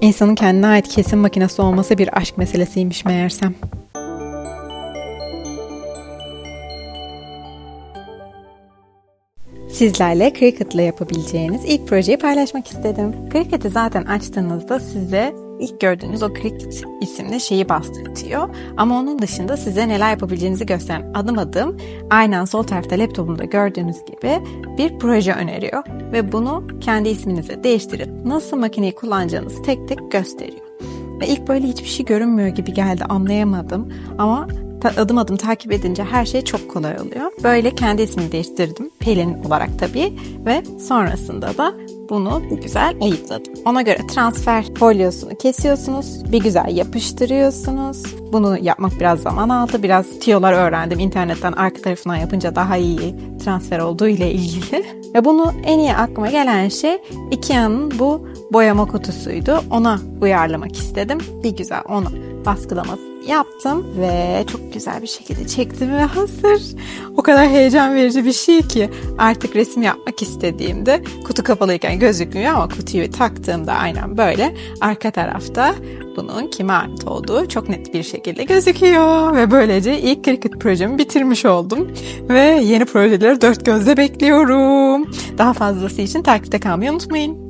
İnsanın kendine ait kesim makinesi olması bir aşk meselesiymiş meğersem. Sizlerle Cricut'la yapabileceğiniz ilk projeyi paylaşmak istedim. Cricut'ı zaten açtığınızda size ilk gördüğünüz o Cricut isimli şeyi bastırtıyor. Ama onun dışında size neler yapabileceğinizi gösteren adım adım aynen sol tarafta laptopumda gördüğünüz gibi bir proje öneriyor. Ve bunu kendi isminize değiştirip nasıl makineyi kullanacağınızı tek tek gösteriyor. Ve ilk böyle hiçbir şey görünmüyor gibi geldi anlayamadım ama adım adım takip edince her şey çok kolay oluyor. Böyle kendi ismimi değiştirdim Pelin olarak tabii ve sonrasında da bunu güzel ayıkladım. Ona göre transfer folyosunu kesiyorsunuz, bir güzel yapıştırıyorsunuz. Bunu yapmak biraz zaman aldı. Biraz tiyolar öğrendim internetten arka tarafından yapınca daha iyi transfer olduğu ile ilgili. Ve bunu en iyi aklıma gelen şey Ikea'nın bu boyama kutusuydu. Ona uyarlamak istedim. Bir güzel onu baskılaması yaptım ve çok güzel bir şekilde çektim ve hazır. O kadar heyecan verici bir şey ki artık resim yapmak istediğimde kutu kapalıyken gözükmüyor ama kutuyu taktığımda aynen böyle arka tarafta bunun kime ait olduğu çok net bir şekilde gözüküyor ve böylece ilk Cricut projemi bitirmiş oldum ve yeni projeleri dört gözle bekliyorum. Daha fazlası için takipte kalmayı unutmayın.